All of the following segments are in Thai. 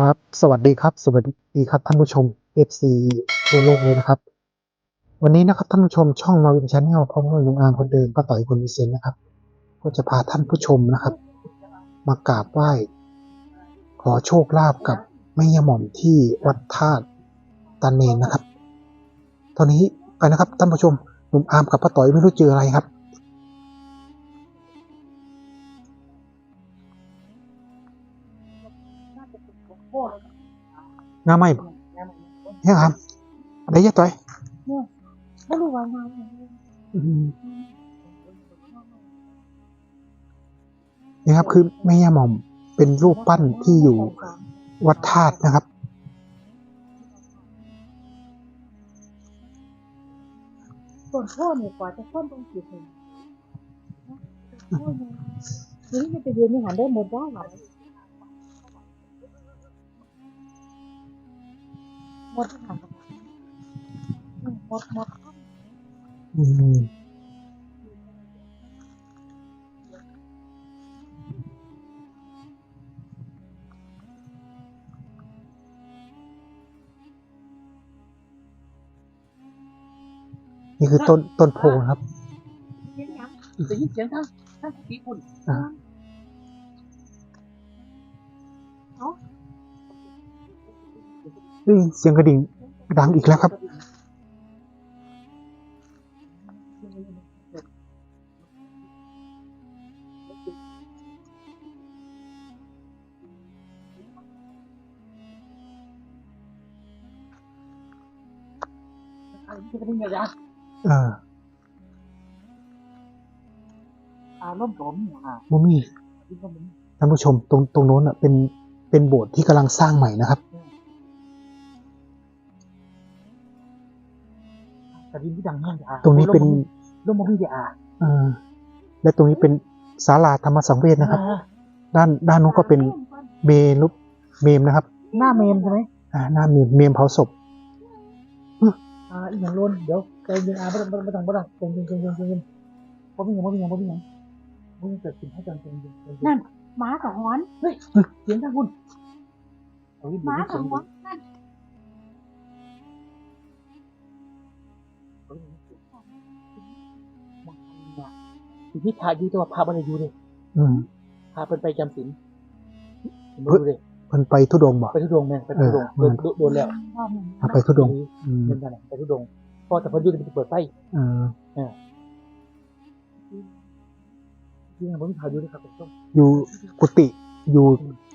ครับ สวัสดีครับ สวัสดีครับท่านผู้ชม FC ทั่วโลกเลยนะครับ วันนี้นะครับท่านผู้ชมช่องมาวินชาแนลพร้อมกับลุงอางคนเดิมป้าต่อยคนวิเศษนะครับ ก็จะพาท่านผู้ชมนะครับ มากราบไหว้ ขอโชคลาภกับแม่ยาหม่อมที่วัดธาตุตาเนนนะครับ ตอนนี้ไปนะครับท่านผู้ชมลุงอามกับป้าต่อยไม่รู้เจออะไรครับ งาไม่บ่เนี่ยครับอะไรเยอะต่อยไม่รู้ว่างานอืมนี่ครับ คือแม่ย่าหม่อมเป็นรูปปั้นที่อยู่วัดธาตุนะครับ ส่วนพ่อเนี่ยกว่าจะค้นตรงจุดหนึ่งนี่จะไปเรียนนี่หันได้หมดได้หรอ มดหันหมดหมดอืมนี่คือต้นต้นโพครับเสียงยังได้ยินเสียงทั้งทั้งปีคุ เฮ้ยเสียงกระดิ่งดังอีกแล้วครับกระดิ่งเนี่ยจ้ะเอออารมณ์ผมเนี่ยอะมุมี่ท่านผู้ชมตรงตรงโน้นอะเป็นเป็นโบสถ์ที่กำลังสร้างใหม่นะครับ ดิ่งที่ดังมากจ้ะตรงนี้เป็นร่มมพี่จ้ะเออและตรงนี้เป็นศาลาธรรมสังเวชนะครับ ด้านด้านนู้นก็เป็นเมรุปเมมนะครับ หน้าเมมใช่ไหมอ่าหน้าเมมเมมเผาศพอ่าอีกอย่างล้นเดี๋ยวใจเย็นอะไม่ต้องไม่ต้องไม่ต้องใจเย็นใจเย็นใจเย็นเพราะไม่ยังเพราะไม่ยังเพราะไม่ยังเพราะยังเกิดสิ่งให้ใจเย็นใจเย็นนั่นหมากับหอนเฮ้ยเสียงทั้งคุณเฮ้ยหมาเสีกัยบงหอนนั่น ที่พาอยู่ตัวพาไปเลยอยู่เลยอืมพาเป็นไปจำศีลมาดูเลยเพิ่นไปทุดงค์บ่ไปทุดงแม่ไปทุดงเออโดนโดนแล้วเอาไปทุดงค์อืมเป็นกันไปทุดงพอแต่พอยุดไปเปิดไฟเออที่นั่นผมพายุด้วยครับผมต้องอยู่กุฏิอยู่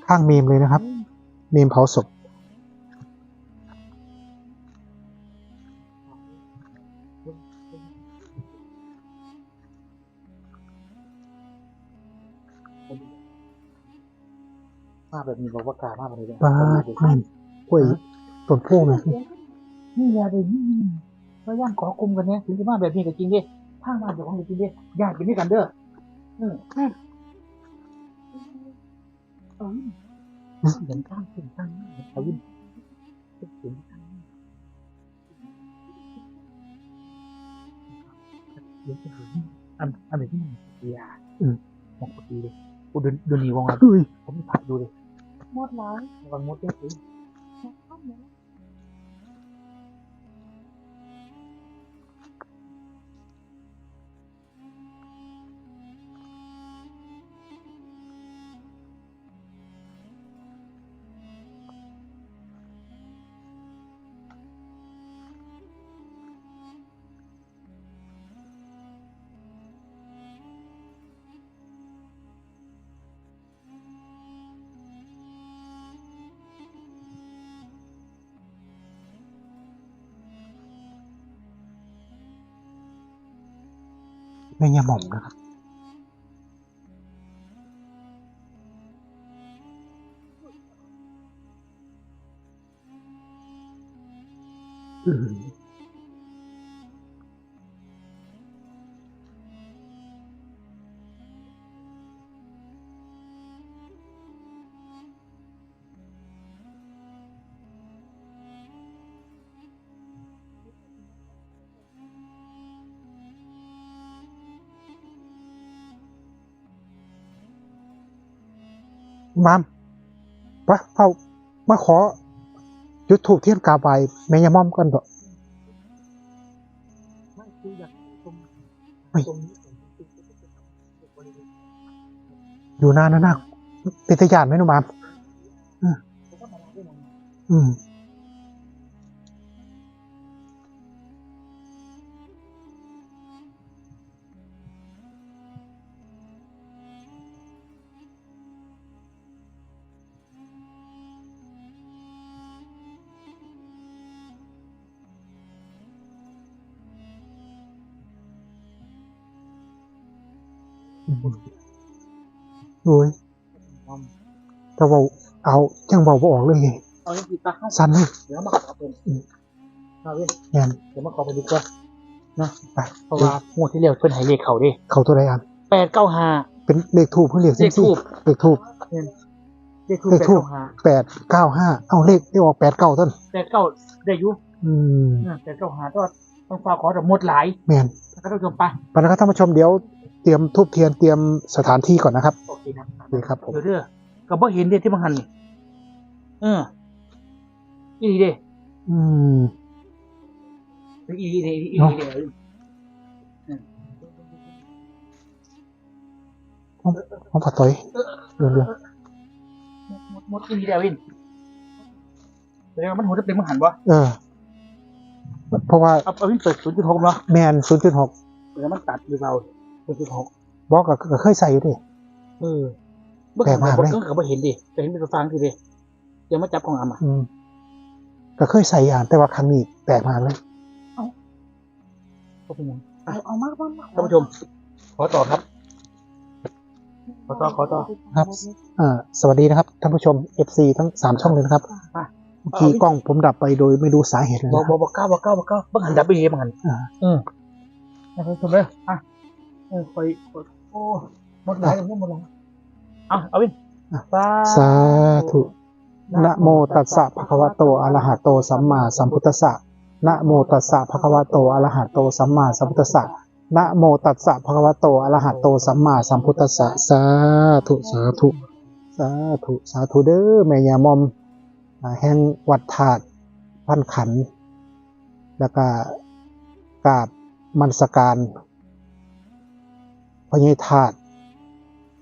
ข้างเมมเลยนะครับ เมมเผาศพ มาแบบนี้บอกว่ากล้ามากเลยเนี่ยป้าดแม่นกล้วยต้นโพไหมนี่แหละเลยนี่พยายามขอกลุ่มกันเนี่ยถึงจะมาแบบนี้ก็จริงดิทางมาเดี๋ยวของจริงดิญาติเป็นด้วยกันเด้อเออเออเห็นข้างเห็นข้างเห็นเขาวิ่งเห็นข้างเดี๋ยวจะเห็นอันอันไหนที่มันเสียมองปกติเลยกูเดินเดินหนีวงอะเฮ้ยผมผัดดูเลย หมดแล้ว ระวังมดด้วยสิแม่ย่าหม่อมนะครับ มามป่ะเฝ้ามาขอจุดถูกเทียนกาบายแม่ยามอมกันเถอะไม่คืออยากตรงตรงนี้อยู่นานนะนักเป็นตะยานไหมหนุ่มามอืม โอ้ยแต่ว่าเอาจังเบาบ่ออกเลยเอาอย่างนี้ตาเข้าสั้นเลยเดี๋ยวมาขอเป็นมาเว้นแม่นเดี๋ยวมาขอไปดีกว่านะไปเพราะว่างวดที่แล้วเพิ่นให้เลขเขาดิเขาตัวใดอันแปดเก้าห้าเป็นเลขทูบเพื่อเลขเลขทูบเลขทูบเลขทูบเลแปขดทูบเก้าห้าแปดเก้าห้าเอาเลขได้ออกแปดเก้าต้นแปดเก้าได้อยุอืมแปดเก้าห้าก็ต้องฝากขอแต่หมดหลายแม่นแล้วก็ต้องจมไปไปแล้วครับท่านผู้ชมเดี๋ยว เตรียมทูบเทียนเตรียมสถานที่ก่อนนะครับโอเคครับโอเคครับผมเดี๋ยวเด้อก็บ่เห็นเด้ที่มันหันนี่เอออีนี่เด้อืมอีนี่เด้อีนี่เนาะเด้ห้องผัดต้อยเรื่องเรื่องหมดหมดอีนี่เด้วินแสดงว่ามันหัวจะเป็นมันหันวะเออ เพราะว่าเอาเอาวินเปิดศูนย์จุดหกเนาะแมนศูนย์จุดหกแล้วมันตัดหรือเปล่า ศูนย์จุดหกบอกก็ก็เคยใส่อยู่ดิ เออเมื่อแปลกี้กมากเลยก็ก็บ่เห็นดิแต่เห็นเป็นตัวฟังคือดิเดี๋ยวมาจับของอามาอืมก็เคยใส่อ่านแต่ว่าครั้งนี้แปลกมากเลยก็เป็นหยังเอาเอามากบ้างมากท่านผู้ชม ขอต่อครับ ขอต่อขอต่อครับอ่าสวัสดีนะครับท่านผู้ชม FC ทั้งสามช่องเลยนะครับอะเมื่อกี้กล้องผมดับไปโดยไม่รู้สาเหตุเลยบอกนะบอกบอกเก้าบอกเก้าบอกเก้าบังหันดับไปเองบังหันอ่าอืมนะท่านผู้ชมเลยอะ เออคอยโอ้หมดหลายหมดหมดหลายอะเอาวินสาธุนะโมตัสสะภะคะวะโตอะระหะโตสัมมาสัมพุทธัสสะนะโมตัสสะภะคะวะโตอะระหะโตสัมมาสัมพุทธัสสะนะโมตัสสะภะคะวะโตอะระหะโตสัมมาสัมพุทธัสสะสาธุสาธุสาธุสาธุเด้อแม่ยามอมแห่งวัดธาตุพันขัน แล้วก็กราบมันสการ พระยธาตุ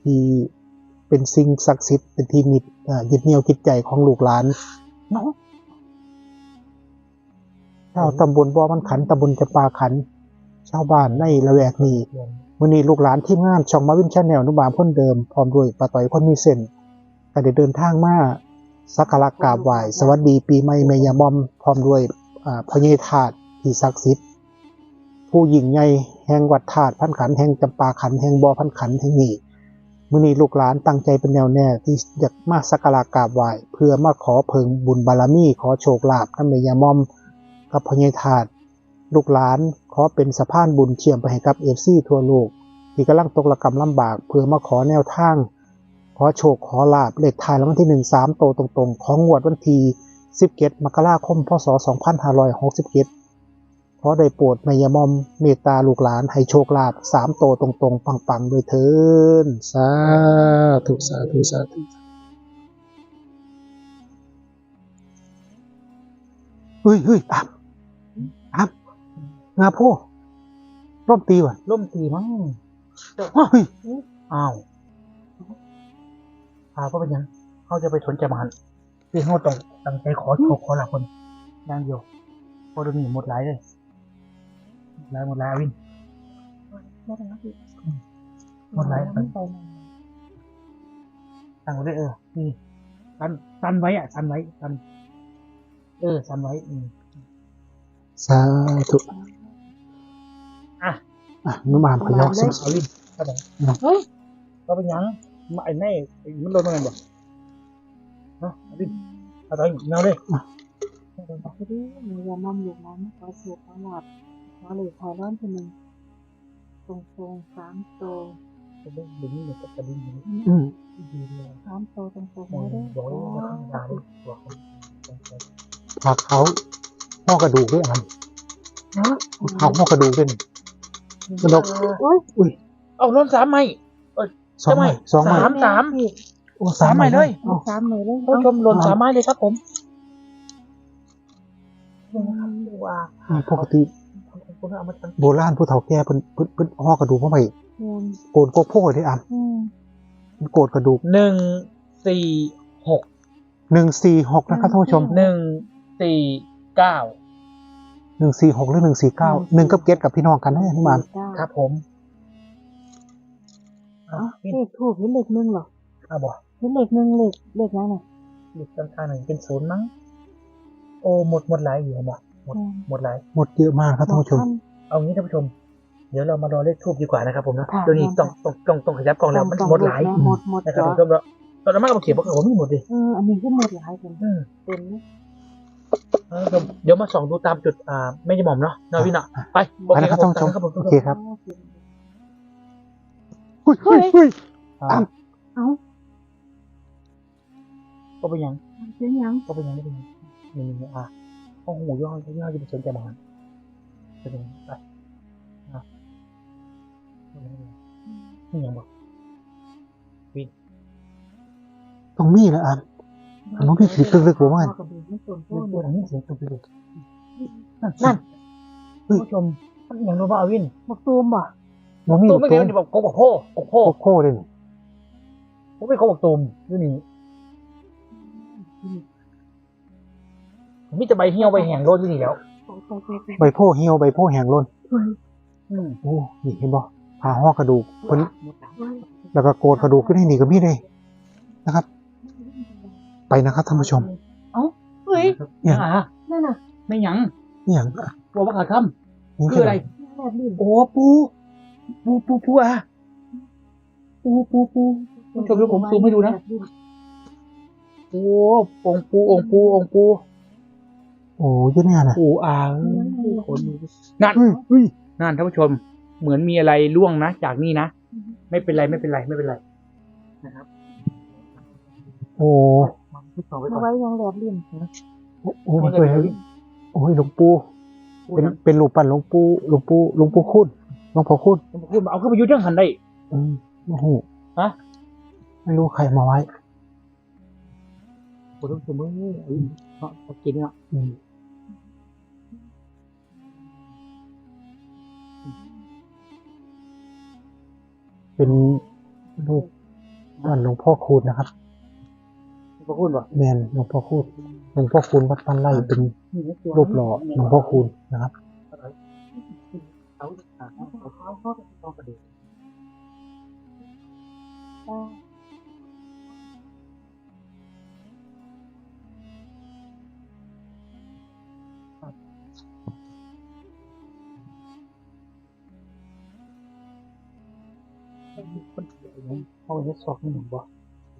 ที่เป็นสิ่งศักดิ์สิทธิ์เป็นที่นิดอ่ายึดเหนี่ยวจิตใจของลูกหลานเนาะชาวตำบลบ่อมันขันตำบลจะปาขัน ชาวบ้านในละแวกนี้วันนี้ลูกหลานทีมงานช่องมาวินชาแนลนุบามพ้นเดิม พร้อมด้วยปาต่อยพ้นมีเส้นก็ได้เดินทางมาสักการะกราบไหว้สวัสดีปีใหม่แม่ยามอม พร้อมด้วยอ่าพระเยธาตที่ศักดิ์สิทธิ์ผู้หญิงใหญ่ แห่งวัดธาตุพันขันแห่งจำปาขันแห่งบ่อพันขันแห่งนี้มื่อนี้ลูกหลานตั้งใจเป็นแนวแน่ที่อยากมาสักการะกราบไหว้เพื่อมาขอเพิงบุญบารมีขอโชคลาภนั่นแม่ยามอมกับพญธาตุลูกหลานขอเป็นสะพานบุญเชื่อมไปให้กับเอฟซีทั่วโลกที่กำลังตกระกรรมลำบากเพื่อมาขอแนวทาง ขอโชคขอลาบเลขทายล้ววันที่หนึ่งสามโตตรงๆ ของงวดวันที่สิบเกตมกราคมพศสองพันห้าร้อยหกสิบเกต ขอได้โปรดมายามอมเมตตาลูกหลานให้โชคลาภสามโตวตรงๆ ปังๆโดยเทินสาธุสาธุสาธุเฮ้ยเฮ้ยอะครับงาโพร่มตีว่ะล่มตีมั้งเฮ้ยอ้าวพาก็เป็นหยังเขาจะไปสนใจมันคือเขาต้องตั้งใจขอโชคขอหลักคนอย่างเดียวเพราะเดี๋ยวนี้หมดหลายเลย หมดหลายหมดหลายวินไม่ต้องรับผิดหมดหลายไม่ไปไหนตั้งไว้ด้วยเออนี่ตันตันไว้อะตันไว้ตัน เออตันไว้อืมสาธุอะอะนุ่มอามขยอกสิเอาวินก็ได้เฮ้ยก็เป็นหยังมาไอ้แน่ไอ้มันโดนมันบ่เนาะเอาวินเอาต่อยเงาเลยเดี๋ยวบอกให้ดิมียามั่มลูกน้ำขอสูตรขอ หลับขอเหล็กขอร้อนทีหนึ่งตรงตรงๆสามโตวจะได้ดึงเนี่ยจะดึงอย่างนี้อืมดีเลยสามโตวตรงตรงบอกไม่ได้บอกเลยว่าธรรมดาเลยบอกเลยผักเขาห่อกระดูกด้วยอันเนาะเขาห่อกระดูกด้วยนี่กระดกโอ้ยอุ้ยเอาล้นสามไหมสองไม้สองไม้สามสามโอ้สามใหม่เลยเอาสามหน่อยเลยท่านผู้ชมหล่นสามไม้เลยครับผมนี่นะครับดูว่าอ่าปกติ คุณเอามาทโบราณผู้เฒ่าแก่เพิ่นเพิ่นเพิ่นห่อกระดูกมาไว้เงินโกนโกโพดได้อะอืมมันโกนกระดูกำหนึ่งสี่หกหนึ่งสี่หกนะครับท่านผู้ชมหนึ่งสี่เก้าหนึ่งสี่หกหรือหนึ่งสี่เก้าหนึ่งกับเกตกับพี่น้องกันนะนี่มันเก้าครับ ผมเอ้าเลขถูกเห็นเลขหนึ่งเหรอเอาบ่เห็นเลขหนึ่งเลขเลขนั้นน่ะหยุดข้างๆหนึ่งเป็นศูนย์มั้งโอ้หมดหมดหลายอยู่บ่ หมดอืมหมดหลายหมดเยอะมากครับท่านผู้ชม เอางี้ท่านผู้ชม เดี๋ยวเรามารอเลขทูบดีกว่านะครับผมนะค่ะเดี๋ยวนี้ต้องต้องต้องต้องขยับกล้องแล้วมันหมดหลายนะหมดหมดนะครับจ้ะท่านผู้ชมเราตอนนั้นมันก็มาเขียนบอกว่าไม่หมดดิเอออันนี้ก็หมดหลายกันอืมเต็มนะท่านผู้ชมเดี๋ยวมาส่องดูตามจุดอ่าไม่ได้หม่อมเนาะนาวินอะไปโอไปเคนะครับท่านผู้ชมครับผมโอเคครับเต็มเฮ้ยเฮ้ยเฮ้ยอ่าอ้าวเอ้าก็เป็นยังเสียงยังก็เป็นยังก็เป็นยังนี่นี่อะ โอ้โหย่อย่อจะไปสนใจมันเป็นยังไปอะนี่ยังบอกต้องมีนะอะอันนู้นพี่คิดลึกๆผมว่าเกับเป็นส่วนเรื่ตัวองเนี่ตัวยนี้เสียงตุ้มไปเลยนั่นนั่นท่านผู้ชมท่านอย่างรู้ว่าอาวินบักตูมบ่มันมีตูตัมวไม่โเกี่ยวกับบอกโกบอกโพกโพโคโค่เลยนี่ผมไม่เขาบอกตูมอยู่นี่ผ มมีแต่ใบเหี่ยวใบแห้งโรดอยู่นี่แล้วไปไปไปใบโพเหี่ยวใบโพแห้งล้นอืมโอ้นี่เห็นบ่ผ่าห่อกระดูกคนไปแล้วก็โกนกระดูกขึ้นให้นี่ก็มีเลยนะครับ ไปนะครับท่านผู้ชม เฮ้ยเนี่ยอ่านั่นน่ะไม่หยังนี่อย่างบัวบักขาคนี่ำคืออะไรแบบนี้โอ้ปูปูปูปูอะปูปูปูท่านผู้ชมเดี๋ยวผมซูมให้ดูนะ โอ้องค์ปูองค์ปูองค์ปู โอ้ยเนี่ยน่ะปูอ่างคนนั่นเฮ้ยเฮ้ยนั่นท่านผู้ชม เหมือนมีอะไรล่วงนะจากนี่นะไม่เป็นไรไม่เป็นไรไม่เป็นไรนะครับ โอ้มันที่ต่อไปมาก่อนไว้ยังแบบเลี่ยมนะโอ้โอ้เฮ้ยเฮ้ยโอ้ยหลวงปู่พูดเป็นนะเป็นรูปปั้นหลวงปู่หลวงปู่หลวงปู่คุณหลวงพ่อคุณพูดมาเอาขึ้นไปยุดเรื่องหันได้อืมโอ้โหฮะไม่รู้ใครมาไว้ผมต้องชมมือเอาเอากินอะ เป็นรูปปั้นหลวงพ่อคูณนะครับพอพูดป่ะแมนหลวงพ่อคูณหลวงพ่อคูณวัดปั้นไร่เป็นรูปหล่อหลวงพ่อคูณนะครับเอาเอาเอาเอาเอาเอากระ เนี่ยเอาเยอะซอกนี่หนึ่งบ่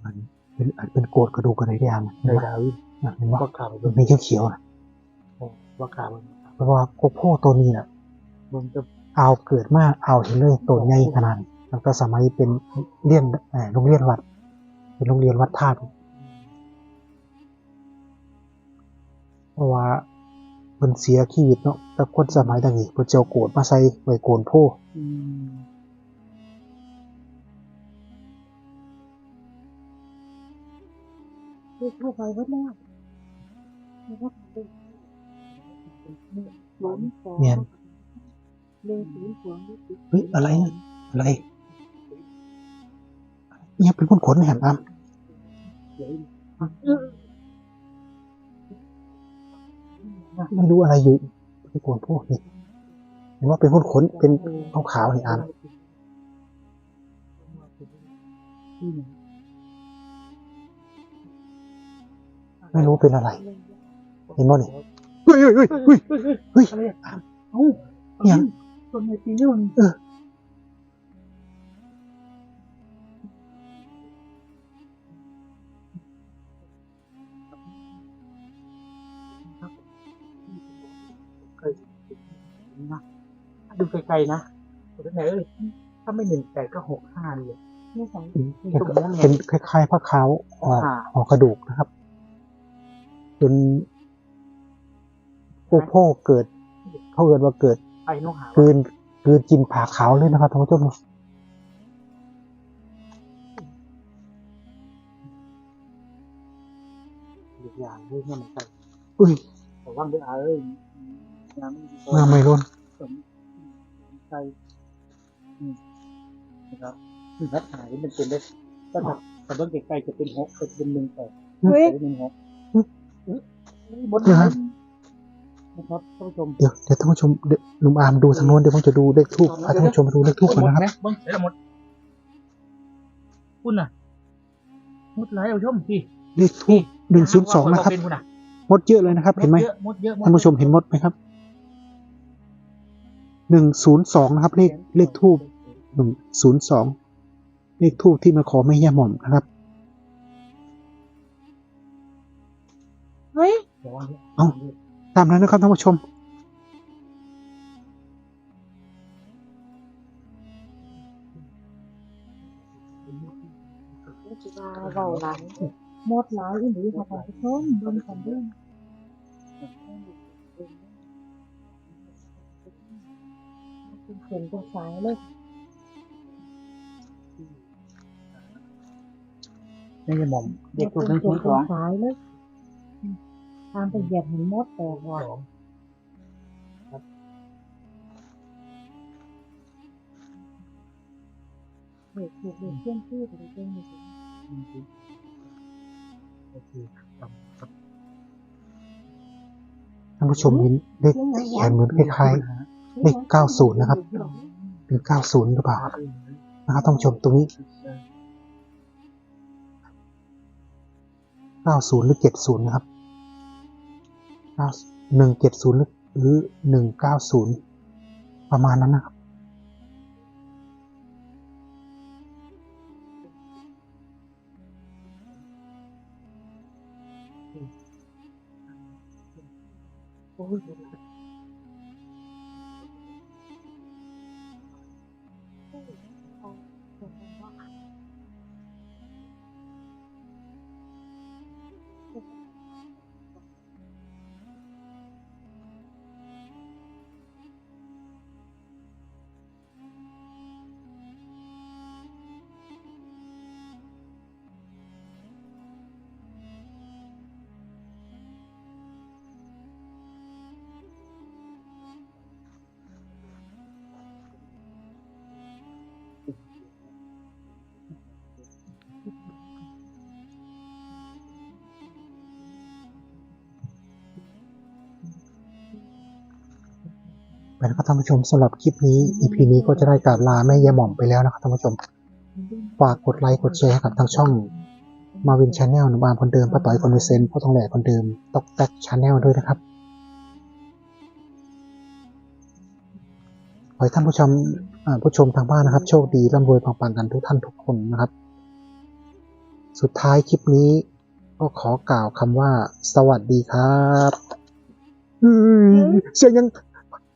มันเป็นอาจเป็นโกดกระดูกอะไรได้ยังในดาวิเห็นว่าว่าข่าวมันมีเขียวๆนะว่าข่าวเพราะว่าโกโพตัวนี้น่ะมันจะเอาเกิดมาเอาเห็นเลยตัวใหญ่ขนาดนี้แล้วก็สมัยเป็นเรียนเอ่อโรงเรียนวัด เป็นโรงเรียนวัดธาตุเพราะว่าเพิ่นเสียชีวิตเนาะแต่คนสมัยตะกี้เพิ่นจะเอาโกดมาใส่ไว้โกนโพ อืมคือเข้าไปวัดแล้วแล้วก็ไปหมุนสองเนี่ยเฮ้ยอะไรน่ะอะไรเนี่ยเป็นคนขนแหมอ้ํเดี๋ยวไม่รู้อะไรอยู่เป็นโกนโพนี่เห็นว่าเป็นคนขนเป็นขาวๆนี่อ้ํ ไม่รู้เป็นอะไรเห็นบ่นี่เฮ้ยเฮ้ยเฮ้ยเฮ้ยเฮ้ยอะไรอะเอ้ายังคนในปีนี้มันเออเคยนะดูไกลๆนะดูไหนเอ้ยถ้าไม่หนึ่งแปดก็หกห้าเลยไม่ใส่เป็นคล้ายๆผ้าขาวออกอ่าออกกระดูกนะครับ จนพวกพ่อเกิด เขาเกิดว่าเกิดไอ้นกหากลืนกลืนกินผ่าขาวเลยนะครับท่านผู้ชมเรื่องนี้มันใส่อุ้ยแต่ว่างด้วยอาเอ้ยน้ำมาไม่รุนสมใส่อืมนะครับคือทัดหายมันเป็นได้ถ้าถ้าถ้าเบิ้งใกล้ๆจะเป็นหกจะเป็นหนึ่งแปดเฮ้ยจะเป็นหกหม ดเลยนะครับท่านผู้ชมเดี๋ยวเดี๋ยวท่านผู้ชมเดี๋ยวลุงอามดูทางโน้นเดี๋ยวผมจะดูเลขทูบพาท่านผู้ชมมาดูเลขทูบก่อนนะครับเบิ้งเสร็จแล้วหมดคุณน่ะหมดหลายเอาชมพี่เลขทูบหนึ่งศูนย์สองนะครับเป็นคุณน่ะมดเยอะเลยนะครับ เห็นไหมเยอะหมดเยอะท่านผู้ชมเห็นมดไหมครับหนึ่งศูนย์สองนะครับ เลขเลขทูบหนึ่งศูนย์สองเลขทูบที่มาขอไม่ย่าหม่อมนะครับ เฮ้ยเดี๋ยววางนี่เอ้าตามนั้นนะครับท่านผู้ชมนี่คือว่าเบาหลายหมดหลายอีหลีค่ะท่านผู้ชมเบิ่งกันเด้อเป็นเขียนเป็นสายเลยนี่จะหม่อมเด็กตัวเป็นึนงเขียคุนณสเป็อนงสายเลยอืม ตามไปเหยียบเห็นมดแตกว่ะเด็กถูกเด็กเชื่อมชื่อแต่เด็กเชื่อมไม่ถึงโอเคครับครับท่านผู้ชมเห็นเลขเขียนเหมือนคล้ายๆเลข90นะครับ เป็นเก้าศูนย์หรือเปล่าครับนะครับท่านผู้ชมตรงนี้เก้าศูนย์หรือเจ็ดศูนย์นะครับเก้า หนึ่งเจ็ดศูนย์หรือหนึ่งเก้าศูนย์ประมาณนั้นนะครับ ไปแล้วครับท่านผู้ชมสำหรับคลิปนี้ EP นี้ก็จะได้กราบลาแม่ยายหม่อมไปแล้วนะครับท่านผู้ชมฝากกดไลค์กดแชร์ให้กับทางช่องมาวินชาแนลนุบามคนเดิมป้าต่อยคนเวเซนพ่อทองแหล่คนเดิมตอกแตกชาแนลด้วยนะครับขอให้ท่านผู้ชมอ่าผู้ชมทางบ้านนะครับ โชคดีร่ำรวยปังๆกันทุกท่านทุกคนนะครับ สุดท้ายคลิปนี้ก็ขอกล่าวคำว่า สวัสดีครับอืมเสียงยัง